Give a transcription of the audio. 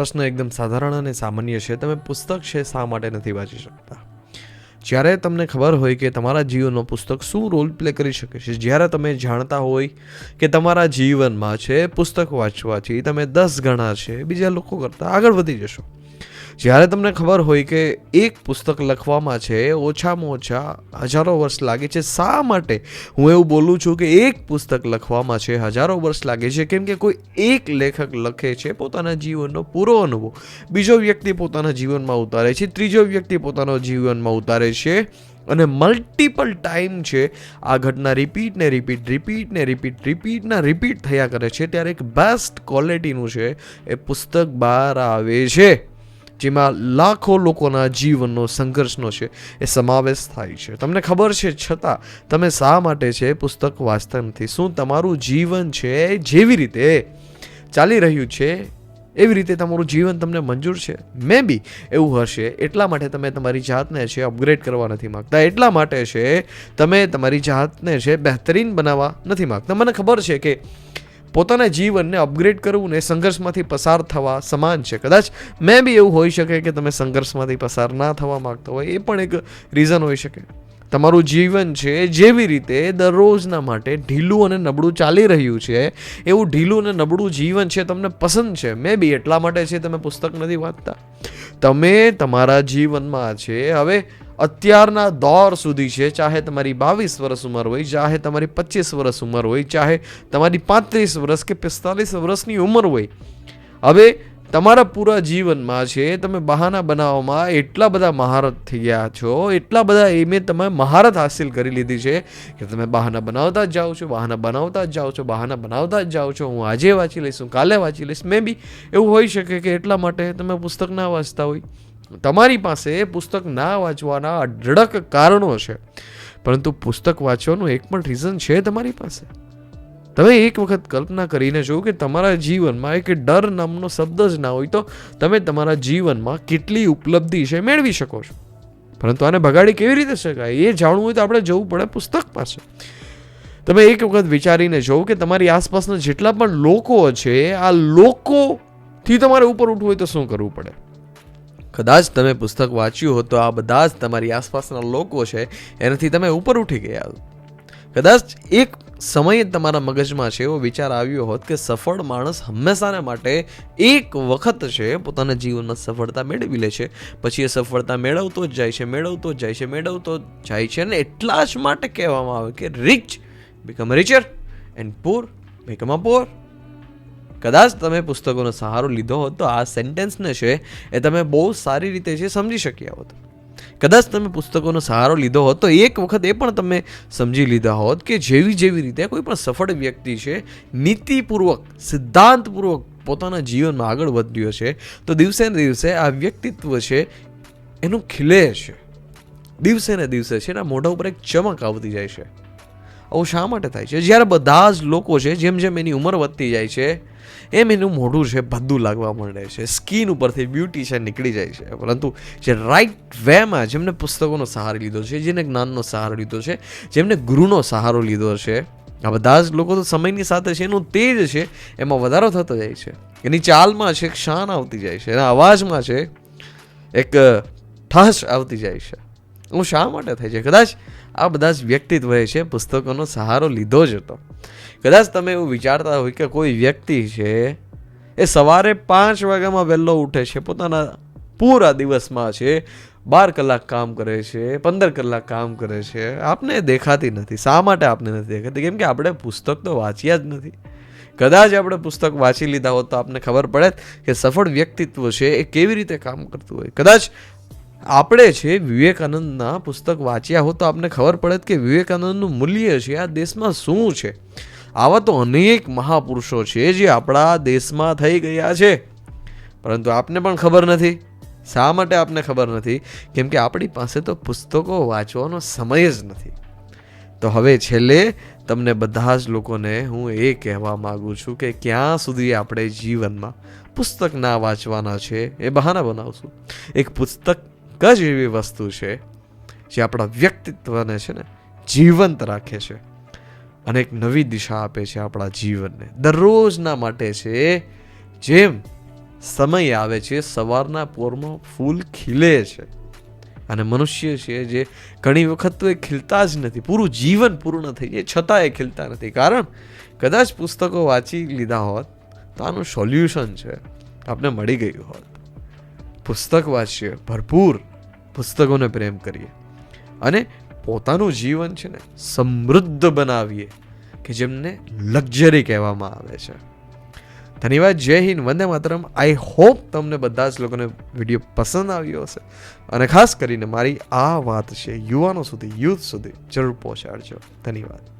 પ્રશ્ન એકદમ સાધારણ અને સામાન્ય છે. તમે પુસ્તક છે, શા માટે નથી વાંચી શકતા? જ્યારે તમને ખબર હોય કે તમારા જીવનનો પુસ્તક શું રોલ પ્લે કરી શકે છે, જ્યારે તમે જાણતા હોય કે તમારા જીવનમાં છે પુસ્તક વાંચવાથી, તમે દસ ગણા છે, બીજા લોકો કરતાં આગળ વધી જશો. જ્યારે તમને ખબર હોય કે એક પુસ્તક લખવામાં છે, ઓછામાં ઓછા હજારો વર્ષ લાગે છે, શા માટે હું એવું બોલું છું કે એક પુસ્તક લખવામાં છે, હજારો વર્ષ લાગે છે? કેમ કે કોઈ એક લેખક લખે છે, પોતાના જીવનનો પૂરો અનુભવ. બીજો વ્યક્તિ પોતાના જીવનમાં ઉતારે છે, ત્રીજો વ્યક્તિ પોતાનો જીવનમાં ઉતારે છે અને મલ્ટિપલ ટાઈમ છે, આ ઘટના રિપીટ ને રિપીટ રિપીટ ને રિપીટ રિપીટના રિપીટ થયા કરે છે, ત્યારે એક બેસ્ટ ક્વોલિટીનું છે, એ પુસ્તક બહાર આવે છે. જેમાં લાખો લોકોના જીવનનો સંઘર્ષનો છે, એ સમાવેશ થાય છે. તમને ખબર છે, છતાં તમે શા માટે છે પુસ્તક વાંચતા નથી? શું તમારું જીવન છે જેવી રીતે ચાલી રહ્યું છે? એવી રીતે તમારું જીવન તમને મંજૂર છે? મે બી એવું હશે. એટલા માટે તમે તમારી જાતને છે અપગ્રેડ કરવા નથી માગતા. એટલા માટે છે તમે તમારી જાતને છે બહેતરીન બનાવવા નથી માગતા. મને ખબર છે કે પોતાના જીવનને અપગ્રેડ કરવું ને સંઘર્ષમાંથી પસાર થવા સમાન છે. કદાચ મેં બી એવું હોઈ શકે કે તમે સંઘર્ષમાંથી પસાર ના થવા માગતા હોય, એ પણ એક રીઝન હોઈ શકે. તમારું જીવન છે જેવી રીતે દરરોજના માટે ઢીલું અને નબળું ચાલી રહ્યું છે, એવું ઢીલું અને નબળું જીવન છે તમને પસંદ છે. મે બી એટલા માટે છે, તમે પુસ્તક નથી વાંચતા. તમે તમારા જીવનમાં છે, હવે અત્યારના દોર સુધી છે, ચાહે તમારી બાવીસ વર્ષ ઉંમર હોય, ચાહે તમારી પચીસ વર્ષ ઉંમર હોય, ચાહે તમારી પાંત્રીસ વર્ષ કે પિસ્તાલીસ વર્ષની ઉંમર હોય. હવે તમારા પૂરા જીવનમાં છે, તમે બહાના બનાવવામાં એટલા બધા મહારત થઈ ગયા છો, એટલા બધા એમે તમે મહારત હાસિલ કરી લીધી છે કે તમે બહાના બનાવતા જ જાઓ છો, બહાના બનાવતા જ જાઓ છો, બહાના બનાવતા જ જાઓ છો. હું આજે વાંચી લઈશ, હું કાલે વાંચી લઈશ. મે બી એવું હોઈ શકે કે એટલા માટે તમે પુસ્તક ના વાંચતા હોય. તમારી પાસે પુસ્તક ના વાંચવાના અઢળક કારણો છે, પરંતુ પુસ્તક વાંચવાનું એક પણ રીઝન છે તમારી પાસે. તમે એક વખત કલ્પના કરીને જુઓ કે તમારા જીવનમાં એક ડર નામનો શબ્દ જ ના હોય તો તમે તમારા જીવનમાં કેટલી ઉપલબ્ધિ છે મેળવી શકો છો. પરંતુ આને ભગાડી કેવી રીતે શકાય એ જાણવું હોય તો આપણે જવું પડે પુસ્તક પાસે. તમે એક વખત વિચારીને જોવો કે તમારી આસપાસના જેટલા પણ લોકો છે, આ લોકોથી તમારે ઉપર ઉઠવું હોય તો શું કરવું પડે? કદાચ તમે પુસ્તક વાંચ્યું હોત તો આ બધા જ તમારી આસપાસના લોકો છે, એનાથી તમે ઉપર ઉઠી ગયા કદાચ એક સમયે તમારા મગજમાં છે એવો વિચાર આવ્યો હોત કે સફળ માણસ હંમેશાને માટે એક વખત છે પોતાના જીવનમાં સફળતા મેળવી લે છે. પછી એ સફળતા મેળવતો જ જાય છે, મેળવતો જ જાય છે, મેળવતો જ જાય છે અને એટલા જ માટે કહેવામાં આવે કે rich become richer and poor become a poor કદાચ તમે પુસ્તકોનો સહારો લીધો હોત તો આ સેન્ટેન્સને છે એ તમે બહુ સારી રીતે છે સમજી શક્યા હોત. કદાચ તમે પુસ્તકોનો સહારો લીધો હોત તો એક વખત એ પણ તમે સમજી લીધા હોત કે જેવી જેવી રીતે કોઈ પણ સફળ વ્યક્તિ છે, નીતિપૂર્વક, સિદ્ધાંતપૂર્વક પોતાના જીવનમાં આગળ વધ્યો છે, તો દિવસે ને દિવસે આ વ્યક્તિત્વ છે એનું ખીલે છે. દિવસે ને દિવસે છે એના મોઢા ઉપર એક ચમક આવતી જાય છે. આવું શા માટે થાય છે? જ્યારે બધા જ લોકો છે, જેમ જેમ એની ઉંમર વધતી જાય છે એમ એનું મોઢું છે, ભદ્દું લાગવા માંડે છે. સ્કીન ઉપરથી બ્યુટી છે નીકળી જાય છે. પરંતુ જે રાઈટ વેમાં જેમને પુસ્તકોનો સહારો લીધો છે, જેને જ્ઞાનનો સહારો લીધો છે જેમને ગુરુનો સહારો લીધો છે, આ બધા જ લોકો તો સમયની સાથે છે, એનું તેજ છે, એમાં વધારો થતો જાય છે. એની ચાલમાં છે, એક શાન આવતી જાય છે, એના અવાજમાં છે, એક ઠાસ આવતી જાય છે. હું શા માટે થાય છે? કદાચ આ બધા જ વ્યક્તિત્વએ છે, પુસ્તકોનો સહારો લીધો જ હતો. કદાચ તમે એવું વિચારતા હોય કે કોઈ વ્યક્તિ છે, એ સવારે પાંચ વાગ્યામાં વહેલો ઉઠે છે, પોતાના પૂરા દિવસમાં છે, બાર કલાક કામ કરે છે, પંદર કલાક કામ કરે છે, આપને દેખાતી નથી, શા માટે આપને નથી દેખાતી? કેમ કે આપણે પુસ્તક તો વાંચ્યા જ નથી. કદાચ આપણે પુસ્તક વાંચી લીધા હોત તો આપને ખબર પડે કે સફળ વ્યક્તિત્વ છે, એ કેવી રીતે કામ કરતું હોય. કદાચ આપણે છે વિવેકાનંદના પુસ્તક વાંચ્યા હોત તો આપને ખબર પડે કે વિવેકાનંદનું મૂલ્ય છે આ દેશમાં શું છે. આવા તો અનેક મહાપુરુષો છે જે આપણા દેશમાં થઈ ગયા છે. પરંતુ આપને પણ ખબર નથી. શા માટે આપને ખબર નથી? કેમ કે આપણી પાસે તો પુસ્તકો વાંચવાનો સમય જ નથી. તો હવે છેલ્લે તમને બધા જ લોકોને હું એ કહેવા માગું છું કે ક્યાં સુધી આપણે જીવનમાં પુસ્તક ના વાંચવાના છે એ બહાના બનાવશું. એક પુસ્તક જ એવી વસ્તુ છે જે આપણા વ્યક્તિત્વને છે ને જીવંત રાખે છે. અને એક નવી દિશા આપે છે આપણા જીવનને. દરરોજના માટે છે, જેમ સમય આવે છે, સવારના પોરમાં ફૂલ ખીલે છે. અને મનુષ્ય છે જે ઘણી વખત તો એ ખીલતા જ નથી, પૂરું જીવન પૂર્ણ થઈ જાય, છતાં એ ખીલતા નથી. કારણ કદાચ પુસ્તકો વાંચી લીધા હોત, તો આનું સોલ્યુશન છે, આપને મળી ગયું હોત. પુસ્તક વાંચીએ, ભરપૂર પુસ્તકોને પ્રેમ કરીએ. અને પોતાનું જીવન છે ને સમૃદ્ધ બનાવીએ, કે જેમને લક્ઝરી કહેવામાં આવે છે. ધન્યવાદ, જય હિન્દ, વંદે માતરમ. આઈ હોપ તમને બધા જ લોકોને વીડિયો પસંદ આવ્યો હશે. અને ખાસ કરીને મારી આ વાત છે, યુવાનો સુધી, યુથ સુધી જરૂર પહોંચાડજો. ધન્યવાદ.